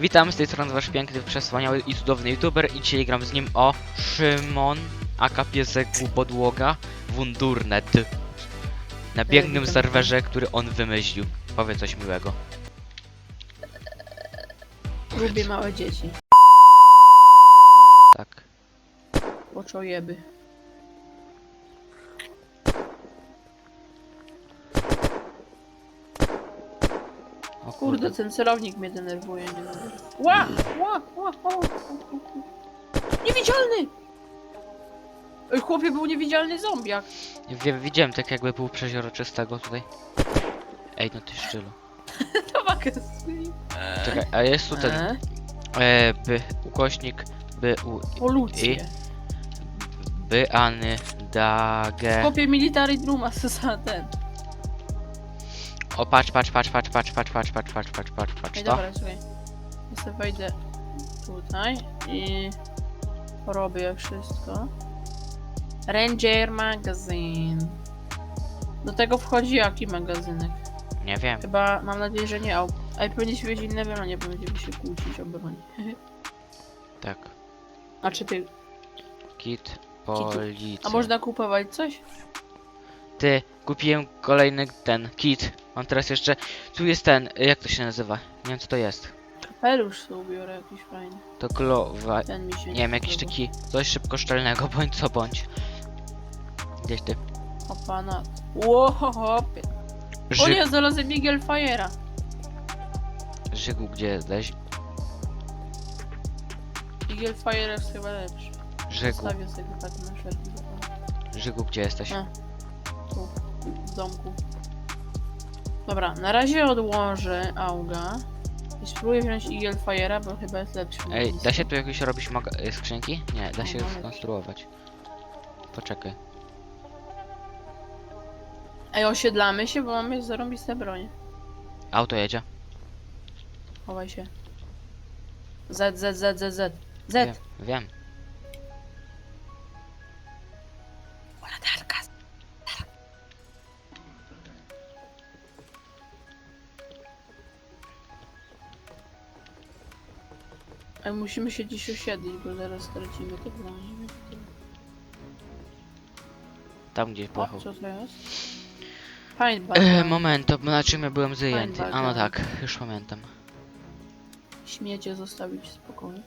Witam, z tej strony wasz piękny, przesłaniały i cudowny youtuber i dzisiaj gram z nim o Szymon, aka piesek u podłoga, Wundurnet. Na pięknym serwerze, który on wymyślił. Powiedz coś miłego. Lubię małe dzieci. Tak. Łoczojeby. O Kurde, ten celownik mnie denerwuje. Nie mogę. Ła! Ła! Ła! Ła! Niewidzialny! Ej, Chłopie był niewidzialny zombiak. Wie, widziałem tak jakby był przeźroczystego tutaj. Ej, no ty szczylu. To wakacje. Czekaj, a jest tu ten, E? e, by, ukośnik, by, u, Polucję. by, any, dage. Chłopie military druma za ten. O, patrz, patrz, patrz, patrz, patrz, patrz, patrz, patrz, patrz, patrz, patrz, patrz, Ej, to. dobra, słuchaj. Ja sobie wejdę tutaj i porobię wszystko. Ranger Magazine. Do tego wchodzi jaki magazynek? Nie wiem. Chyba, mam nadzieję, że nie. Ale powinniśmy mieć inne bronie, bo będziemy się kłócić o broń. Tak. A czy ty... Kit, policja. A można kupować coś? Ty, kupiłem kolejny ten kit. Mam teraz jeszcze. Tu jest ten, jak to się nazywa? Nie wiem co to jest. Kapelusz sobie ubiorę jakiś fajny. To klowa. Ten mi się Nie wiem, jakiś podoba. taki coś szybkoszczelnego, bądź co bądź. Gdzieś ty. O pana. Ło, hopie. O Ży... nie, znalazłem Miguel Fajera. Żygu, gdzie jesteś? Miguel Fire jest chyba lepszy. Żygu, Stawię sobie tak na. Żygu, gdzie jesteś? A. W domku. Dobra, na razie odłożę Auga. I spróbuję wziąć Eagle Fire'a, bo chyba jest lepszy. Ej, da się tu jakieś robić maga- y, skrzynki? Nie, da się mamy. skonstruować. Poczekaj. Ej, osiedlamy się, bo mamy zarąbiste bronie. Auto jedzie. Chowaj się. Z, Z, Z, Z, Z. Wiem, Z. wiem. O, Ej, musimy się dziś osiedlić, bo zaraz stracimy te bronie. Tam gdzie O, pojechał. co to jest? E, moment, to na czym ja byłem zajęty? A no tak, już pamiętam. Śmiecie zostawić w spokoju.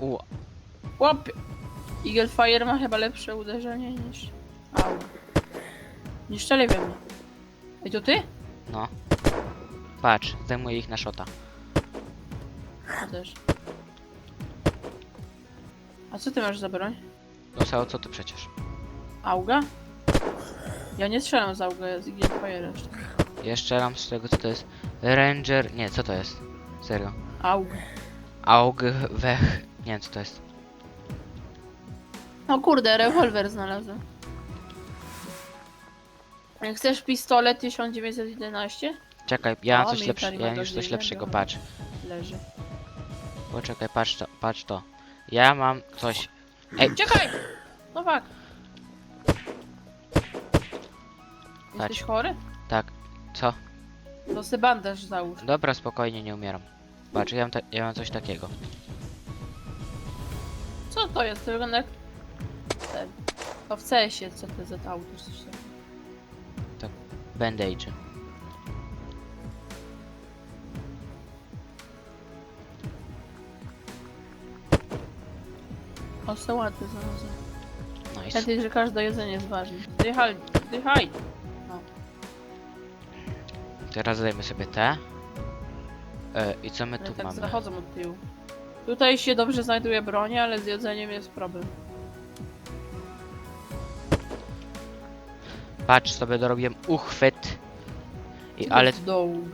U! Eagle Fire ma chyba lepsze uderzenie niż... Au. Nie szczelej we mnie. Ej, to ty? no. Patrz, zajmuję ich na szota. Ja też. A co ty masz za broń? No co ty przecież? Auga? Ja nie strzelam z Auga, ja z Fire jeszcze. Jeszcze ram z tego co to jest. Ranger. Nie, co to jest? Serio. Aug. Aug wech. Nie wiem co to jest. O kurde, rewolwer znalazłem. Chcesz pistolet 1911? Czekaj, ja mam O, coś lepsze, military ja mam już coś lepszego, dobra. patrz. Leży. Poczekaj, patrz to, patrz to. Ja mam coś. Ej, Czekaj! No fuck. Patrz. Jesteś chory? tak. Co? To se bandaż załóż. Dobra, spokojnie, nie umieram. Patrz, ja mam, ta, ja mam coś takiego. Co to jest? To wygląda jak... Ten. To w CS-ie CTZ auto czy coś takiego. Bandage. O, sałaty znalazłem. Nice. Pamiętaj, że każde jedzenie jest ważne. Dychaj, dychaj! Teraz dajmy sobie te. E, I co my Ale tu tak mamy? zachodzą od tyłu. Tutaj się dobrze znajduje broń, ale z jedzeniem jest problem. Patrz, sobie dorobiłem uchwyt. I, ale dołu.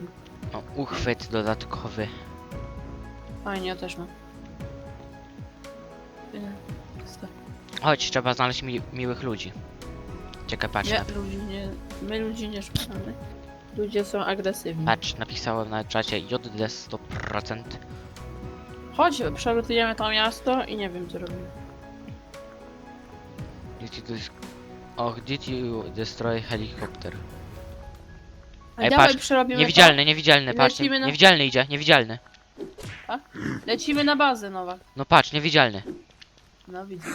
no, uchwyt dodatkowy. Fajnie, ja też mam. Chodź, trzeba znaleźć mi, miłych ludzi. Czekaj, patrz. Nie, ludzi nie... My ludzi nie szukamy. Ludzie są agresywni. Patrz, napisałem na czacie JD 100%. Chodź, przelutujemy to miasto i nie wiem co robimy. Did you, dis- oh, did you destroy helicopter? Ej, Ej, dawaj, patrz, przerobimy Niewidzialny, niewidzialny, patrz, nie, Lecimy na- niewidzialny idzie, niewidzialny. Tak? Lecimy na bazę, Nowak. No patrz, niewidzialny. No widzę.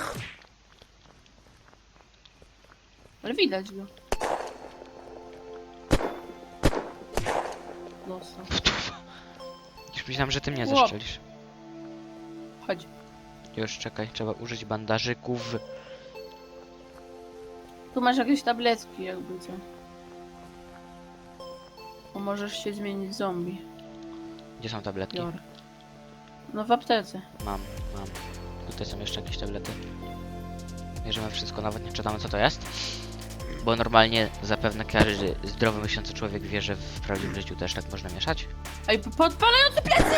Ale widać go. Dostał. Już myślałem, że ty mnie zeszczelisz. Chodź. Już, czekaj, trzeba użyć bandażyków. Tu masz jakieś tabletki, jakby co. Bo możesz się zmienić w zombie. Gdzie są tabletki? Biorę. No w aptece. Mam, mam. Tutaj są jeszcze jakieś tablety. Bierzemy wszystko, nawet nie czytamy co to jest. Bo normalnie zapewne każdy zdrowy myślący człowiek wie, że w prawdziwym życiu też tak można mieszać. Ej, p- podpalające plecy!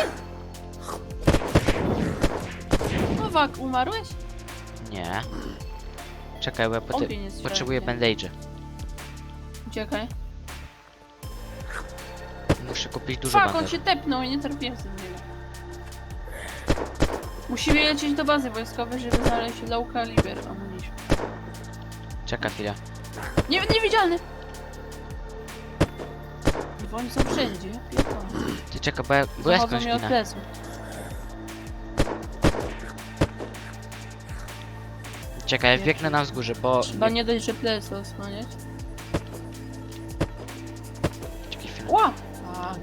Nowak, umarłeś? Nie. Czekaj, bo ja poty- potrzebuję wszędzie. bandage'y. Uciekaj. Muszę kupić dużo Fuck, on bandaży. się tepnął i nie trafiłem z. Musimy lecieć do bazy wojskowej, żeby znaleźć low caliber ammunition. Czekaj chwilę. Nie, niewidzialny! Bo oni są wszędzie. Pierdolę. Ty czekaj, bo ja, bo ja Zachodzą skądś mnie od ginę. pleców. Czekaj, ja biegnę na wzgórze, bo... Trzeba nie dość, że plecy osłaniać. Czekaj chwilę. Ła! A.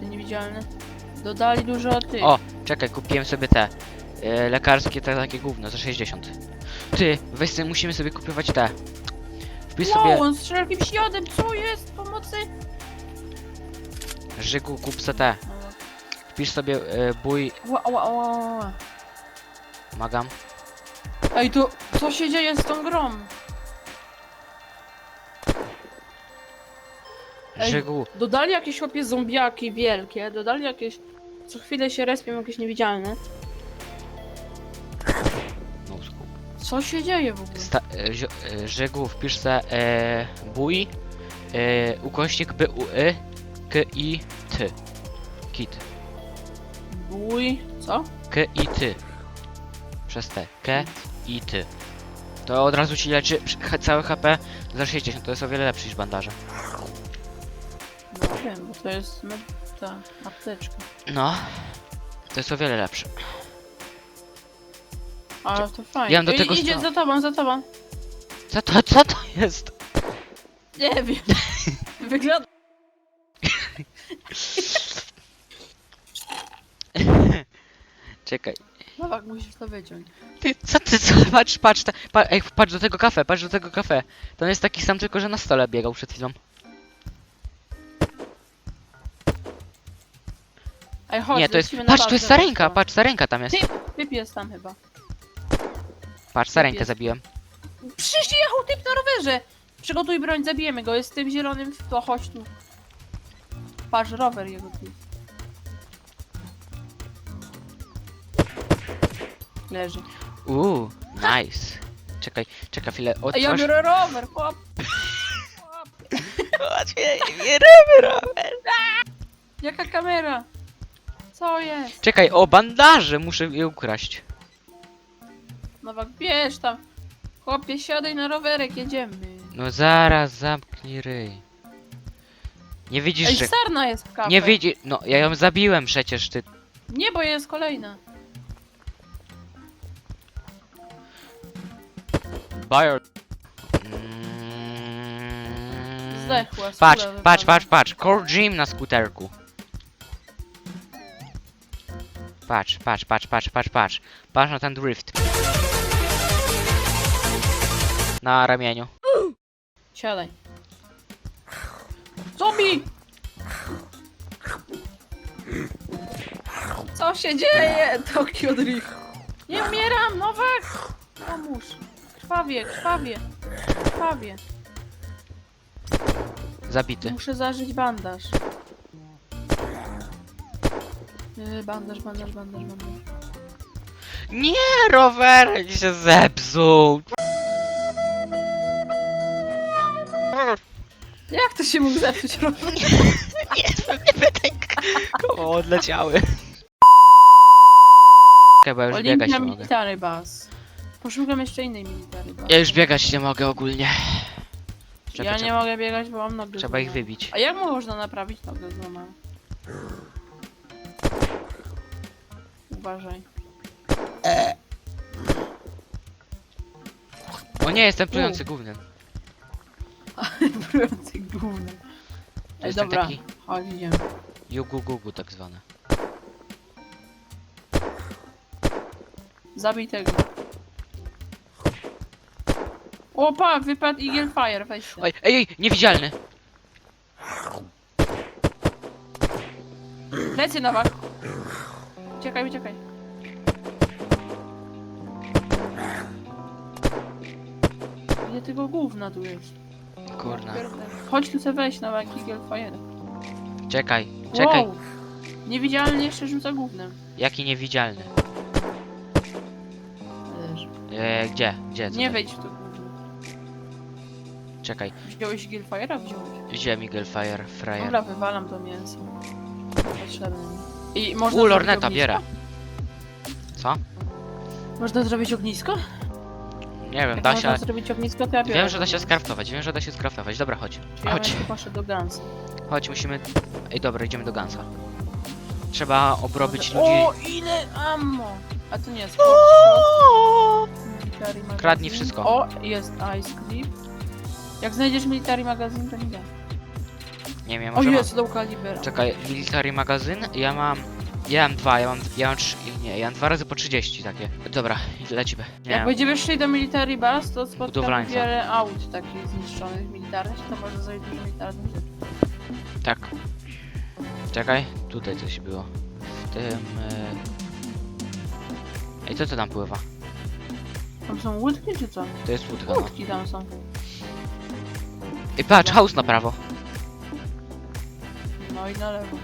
Ty niewidzialny. Dodali dużo tych. O, czekaj, kupiłem sobie te e, lekarskie, te takie gówno za 60. Ty, weź sobie, musimy sobie kupować te. Wpisz wow, sobie on strzela jakimś jodem, co jest? Pomocy! Żygu, kup se te. Wpisz sobie e, bój, Ła, ła, ła, ła, magam. Ej, to co się dzieje z tą grą? Ej. Dodali jakieś chłopie zombiaki wielkie, dodali jakieś... Co chwilę się respią jakieś niewidzialne. no skup. Co się dzieje w ogóle? Sta, e, zio- e, Żygu, wpisz se e, bój, e, ukośnik b u y k i t. Kit. Bój... Co? K i ty. Przez te. K i ty. To od razu ci leczy przy- h- całe HP za 60. To jest o wiele lepsze niż bandaże. No wiem, bo to jest med... ta apteczka. No. To jest o wiele lepsze. A to fajnie. Ja do tego Idzie sta- za tobą, za tobą. Co to, co to jest? Nie wiem. Wygląda... Czekaj. Nowak, musisz to wyciąć. Ty, co ty, co? Patrz, patrz, te, pa, ej, patrz do tego kafe, patrz do tego kafe. To jest taki sam, tylko że na stole biegał przed chwilą. Ej, chodź, Nie, to jest, lecimy na patrz, tu jest bazę sarenka, patrz, sarenka tam jest. Ty- Typ jest tam chyba. Patrz, sarenkę jest. zabiłem. Przyjechał typ na rowerze! Przygotuj broń, zabijemy go. Jest tym zielonym, w- to chodź tu. Patrz, rower jego tu. Leży. Uuu, nice. Czekaj, czekaj chwilę, A ja otwórz. biorę rower, chłop! Chłop. Jaka kamera? Co jest? Czekaj, o, bandaże, muszę je ukraść. Nowak, bierz tam. Chłopie, siadaj na rowerek, jedziemy. No zaraz, zamknij ryj. Nie widzisz, Ej, że... sarna jest w kafe. Nie widzi... No, ja ją zabiłem przecież, ty... Nie, bo jest kolejna. Bayer... Mm. Zdechła. Patrz, patrz, patrz, patrz. Core Gym na skuterku. Patrz, patrz, patrz, patrz, patrz, patrz. Patrz na ten drift. Na ramieniu. Siadaj. Zombie! Co się dzieje? Tokyo Drift. Nie umieram, Nowak! Pomóż. Krwawie, krwawie. Krwawie. Zabity. Muszę zażyć bandaż. Yy, bandaż, bandaż, bandaż, bandaż. Nie, rower się zepsuł. Jak to się mógł zepsuć rower? Nie, pewnie pytań koło odleciały. Ja już biegać Olimpia nie mogę. Military Bus. Poszukam jeszcze innej Military Bus. Ja już biegać nie mogę ogólnie. Czekaj, ja nie mogę biegać, bo mam nogę trzeba ich złamaną. wybić. A jak można naprawić nogę złamaną? Uważaj. O nie, jestem plujący gównem. Brujący gównem. To Ej, jestem dobra, taki chodź, idziemy. jugu gugu tak zwane. Zabij tego. Opa, wypadł Eagle Fire, weź się. Oj, ej, ej, niewidzialny! Lecę na was. Uciekaj, uciekaj. Ile tego gówna tu jest? Kurna. Chodź tu se weź na Eagle Fire. Czekaj, czekaj. Wow. Niewidzialny jeszcze rzuca gównem. Jaki niewidzialny? E, gdzie? Gdzie? Co Nie wejdź w to gówno. Czekaj. Wziąłeś Eagle Fire'a? Wziąłeś. Wziąłem Eagle Fire, Fryer. Dobra, wywalam to mięso. Potrzebne mi. I można U, zrobić lorneta, ognisko? bierę. Co? Można zrobić ognisko? Nie wiem, Jak da można się... zrobić ognisko, to ja biorę. Wiem, że da się skraftować, wiem, że da się skraftować. Dobra, chodź. Ja Chodź, bym poszedł do chodź, musimy... Ej, dobra, idziemy do Gansa. Trzeba obrobić ludzi... O, ile ammo! A to nie jest Military magazine. Kradnij wszystko. O, jest ice clip. Jak znajdziesz military magazine, to nie da. Nie wiem, O, może jest low. Czekaj, military magazyn? Ja mam... Ja mam dwa, ja mam... Ja mam trzy... Nie, ja mam dwa razy po 30 takie. Dobra, lecimy. Nie Jak będziemy szli do military base, to spotkamy Budowlańca. wiele aut takich zniszczonych militarnych, to może do militarnych rzeczy. Tak. Czekaj, tutaj coś było. W tym... E... Ej, co to tam pływa? Tam są łódki czy co? To jest łódka, no. Łódki tam są. Ej, patrz, house na prawo. No i na lewo.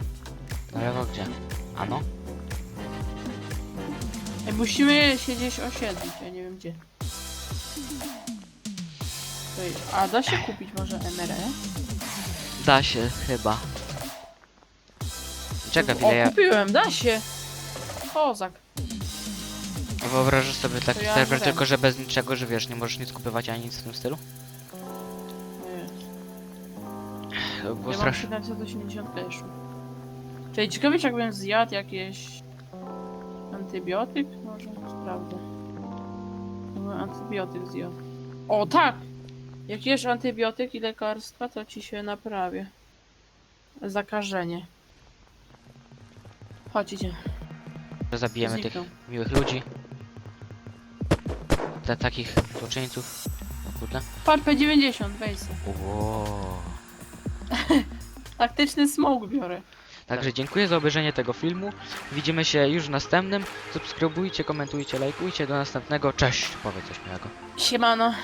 Na lewo gdzie? A no? Ej, musimy się gdzieś osiedlić, ja nie wiem gdzie. To jest- A da się kupić może MRE? Da się, chyba. Czekaj o, chwilę, ja kupiłem, da się! Kozak. wyobrażasz sobie taki ja serwer, wiem. tylko że bez niczego, że wiesz, nie możesz nic kupywać ani nic w tym stylu? To by było Ja mam straszne. 780 cashu. Czyli ciekawe, jakbym zjadł jakieś... Antybiotyk? Może sprawdzę. Jakbym antybiotyk zjadł. O, tak! Jak jesz antybiotyk i lekarstwa, to ci się naprawia. Zakażenie. Chodź, idziemy. Zabijemy tych miłych ludzi. Dla takich złoczyńców. O kurde. Patrz, P90, weź se. Wow. Taktyczny smoke biorę. Także dziękuję za obejrzenie tego filmu. Widzimy się już w następnym. Subskrybujcie, komentujcie, lajkujcie. Do następnego. Cześć. Powiedz coś miłego. Siemano.